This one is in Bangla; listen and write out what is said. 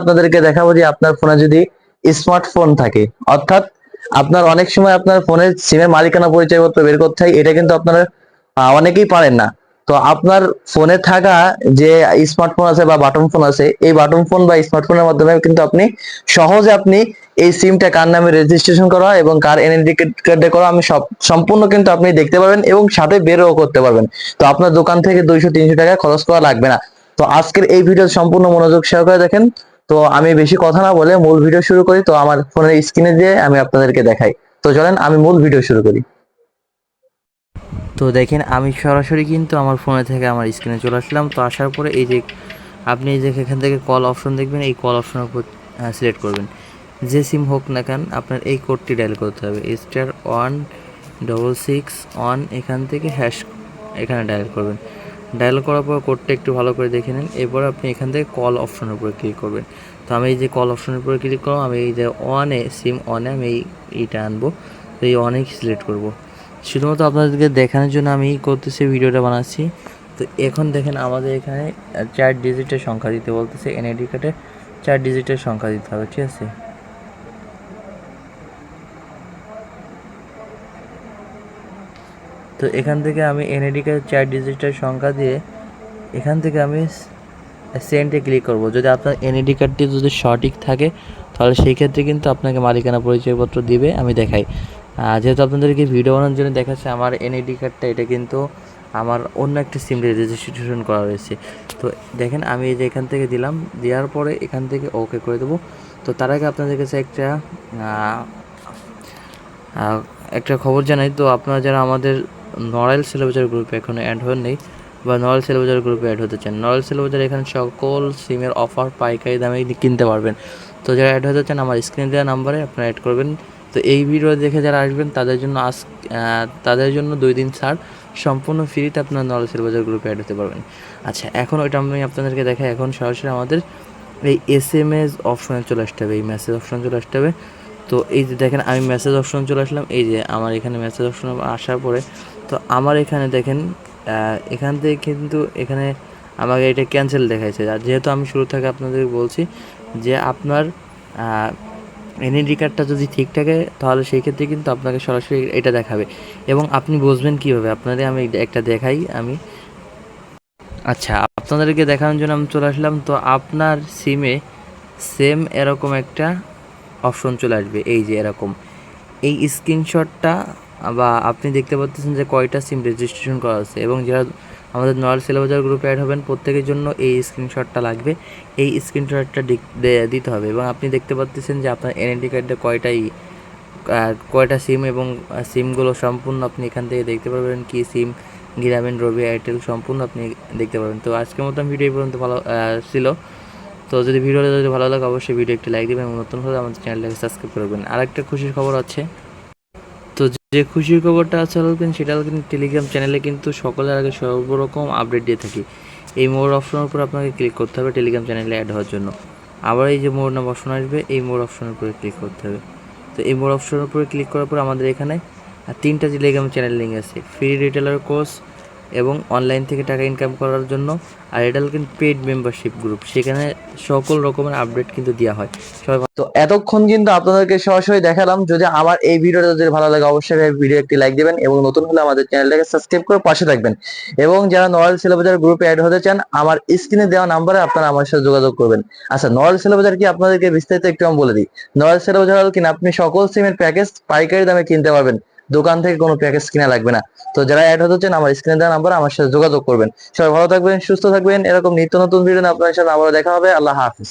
আপনাদেরকে দেখাবো যে আপনার ফোনে যদি স্মার্টফোন থাকে, অর্থাৎ আপনার অনেক সময় আপনার ফোনের সিমের মালিকানা পরিচয়পত্র বের করতে হয়, এটা কিন্তু আপনারা অনেকেই পারেন না। তো আপনার ফোনে থাকা যে স্মার্টফোন আছে বা বাটন ফোন আছে, এই বাটন ফোন বা স্মার্টফোনের মাধ্যমে কিন্তু আপনি সহজে আপনি এই সিমটা কার নামে রেজিস্ট্রেশন করা এবং কার এনআইডি কার্ডে করা আমি সব, সম্পূর্ণ কিন্তু আপনি দেখতে পারবেন এবং সাথে বেরও করতে পারবেন। তো আপনার দোকান থেকে দুইশো, তিনশো টাকা খরচ করা লাগবে না। তো আজকের এই ভিডিও সম্পূর্ণ মনোযোগ সহকারে দেখেন। তো আমি বেশি কথা না বলে মূল ভিডিও শুরু করি। তো আমার ফোনের স্ক্রিনে দিয়ে আমি আপনাদেরকে দেখাই। তো চলেন, আমি মূল ভিডিও শুরু করি। তো দেখেন, আমি সরাসরি কিন্তু আমার ফোনে থেকে আমার স্ক্রিনে চলে আসলাম। তো আসার পরে এই যে, আপনি যে এখান থেকে কল অপশন দেখবেন, এই কল অপশনের উপর সিলেক্ট করবেন। যে সিম হোক না কেন, আপনার এই কোডটি ডায়াল করতে হবে। Star one double six one এখান থেকে হ্যাশ এখানে ডায়াল করবেন। ডায়াল করার পর কোডটা একটু ভালো করে দেখে নেন। এরপর আপনি এখান থেকে কল অপশনের উপরে ক্লিক করবেন। তো আমি এই যে কল অপশনের উপরে ক্লিক করব আমি এই যে ওয়ানে সিম ওয়ানে আমি এই এইটা আনব। তো এই অনেক সিলেক্ট করব। শুধুমাত্র আপনাদেরকে দেখানোর জন্য আমি করতেছি ভিডিওটা বানাচ্ছি। তো এখন দেখেন আমাদের এখানে চার ডিজিটের সংখ্যা দিতে বলতেছে এনআইডি কার্ডে চার ডিজিটের সংখ্যা দিতে হবে, ঠিক আছে? তো এখান থেকে আমি কার্ডের চার ডিজিটের সংখ্যা দিয়ে এখান থেকে আমি সেন্টে ক্লিক করব। যদি আপনার এনআইডি কার্ডটি যদি সঠিক থাকে, তাহলে সেই ক্ষেত্রে কিন্তু আপনাকে মালিকানা পরিচয়পত্র দিবে, আমি দেখাই। যেহেতু আপনাদেরকে ভিডিও বানানোর জন্য দেখাচ্ছে, আমার এনআইডি কার্ডটা এটা কিন্তু আমার অন্য একটা সিম রেজিস্ট্রেশন করা রয়েছে। তো দেখেন, আমি এই যে এখান থেকে দিলাম, দেওয়ার পরে এখান থেকে ওকে করে দেবো। তো তার আগে আপনাদের কাছে একটা একটা খবর জানাই। তো আপনারা যারা আমাদের নড়াইল সেলেবাজার গ্রুপে এখনও অ্যাড হন নেই বা নড়াইল সেলেবাজার গ্রুপে অ্যাড হতে চান। নড়াইল সেলেবাজার এখানে সকল সিমের অফার পাইকারি দামে কিনতে পারবেন। তো যারা অ্যাড হতে চান, আমার স্ক্রিনে দেওয়া নাম্বারে আপনারা অ্যাড করবেন। তো এই ভিডিও দেখে যারা আসবেন, তাদের জন্য আজ তাদের জন্য দুই দিন ছাড়। সম্পূর্ণ ফ্রিতে আপনার নড়াইল সেলেবাজার গ্রুপে অ্যাড হতে পারবেন। আচ্ছা এখন ওইটা আমি আপনাদেরকে দেখাই। এখন সরাসরি আমাদের এই এস এম এস অপশনে চলে আসতে হবে। এই মেসেজ অপশনে চলে আসতে হবে। তো এই যে দেখেন, আমি মেসেজ অপশন চলে আসলাম। এই যে আমার এখানে মেসেজ অপশন আসার পরে তো আমার এখানে দেখেন এখান থেকে কিন্তু এখানে আমাকে এটা ক্যান্সেল দেখাইছে। আর যেহেতু আমি শুরু থেকে আপনাদের বলছি যে আপনার এনআইডি কার্ডটা যদি ঠিক থাকে, তাহলে সেই ক্ষেত্রে কিন্তু আপনাকে সরাসরি এটা দেখাবে। এবং আপনি বুঝবেন কীভাবে? আপনাদের আমি একটা দেখাই আমি। আচ্ছা আপনাদেরকে দেখানোর জন্য আমি চলে আসলাম। তো আপনার সিমে সেম এরকম একটা অপশন চলে আসবে। এই যে এরকম। এই স্ক্রিনশটটা বা আপনি দেখতে পাচ্ছেন যে কয়টা সিম রেজিস্ট্রেশন করা আছে এবং যারা আমাদের নয়াল সেলেবাজার গ্রুপে অ্যাড হবেন, প্রত্যেকের জন্য এই স্ক্রিনশটটা লাগবে। এই স্ক্রিনশটটা দিতে হবে এবং আপনি দেখতে পাচ্ছেন যে আপনার এনআইডি কার্ডে কয়টাই কয়টা সিম এবং সিমগুলো সম্পূর্ণ আপনি এখান থেকে দেখতে পারবেন। কি সিম গ্রামীণ রবি এয়ারটেল সম্পূর্ণ আপনি দেখতে পারবেন। তো আজকের মতন ভিডিও এই পর্যন্ত ভালো ছিল। তো যদি ভিডিওটা যদি ভালো লাগে, অবশ্যই ভিডিও একটি লাইক দেবেন এবং নতুন হলে আমাদের চ্যানেলটাকে সাবস্ক্রাইব করবেন আরেকটা খুশির খবর আছে তো যে খুশির খবরটা আছে কিন্তু সেটা হলো কিন্তু টেলিগ্রাম চ্যানেলে কিন্তু সকলের আগে সর্বরকম আপডেট দিয়ে থাকি। এই মোর অপশনের উপর আপনাকে ক্লিক করতে হবে টেলিগ্রাম চ্যানেলে অ্যাড হওয়ার জন্য। আবার এই যে মোর নাম অপশন আসবে, এই মোর অপশনের উপরে ক্লিক করতে হবে। তো এই মোর অপশনের উপরে ক্লিক করার পর আমাদের এখানে তিনটা টেলিগ্রাম চ্যানেল লিঙ্ক আছে ফ্রি রিটেলার কোর্স এবং অনলাইন থেকে টাকা ইনকাম করার জন্য আর এটা কিন্তু পেড মেম্বারশিপ গ্রুপ সেখানে সকল রকমের আপডেট কিন্তু দেওয়া হয়। সবাই তো এতক্ষণ কিন্তু আপনাদেরকে সরাসরি দেখালাম। যদি আমার এই ভিডিওটা যদি ভালো লাগে, অবশ্যই ভিডিও একটি লাইক দিবেন এবং নতুন হলে আমাদের চ্যানেলটাকে সাবস্ক্রাইব করে পাশে থাকবেন। এবং যারা নয়াল সেলেবাজার গ্রুপে অ্যাড হতে চান, আমার স্ক্রিনে দেওয়া নাম্বারে আপনারা আমার সাথে যোগাযোগ করবেন। আচ্ছা নয়াল সেলেবাজার কি? আপনাদেরকে বিস্তারিত একটু আমি বলে দিই। নয়াল সেলেবাজার কিনা? আপনি সকল সিমের প্যাকেজ পাইকারি দামে কিনতে পারবেন। দোকান থেকে কোনো প্যাকেজ কিনা লাগবে না। তো যারা অ্যাড হতে চান, আমার স্ক্রিনে দেওয়া নাম্বার আমার সাথে যোগাযোগ করবেন। সবাই ভালো থাকবেন, সুস্থ থাকবেন। এরকম নিত্য নতুন ভিডিও আপনার সাথে আবারও দেখা হবে। আল্লাহ হাফিজ।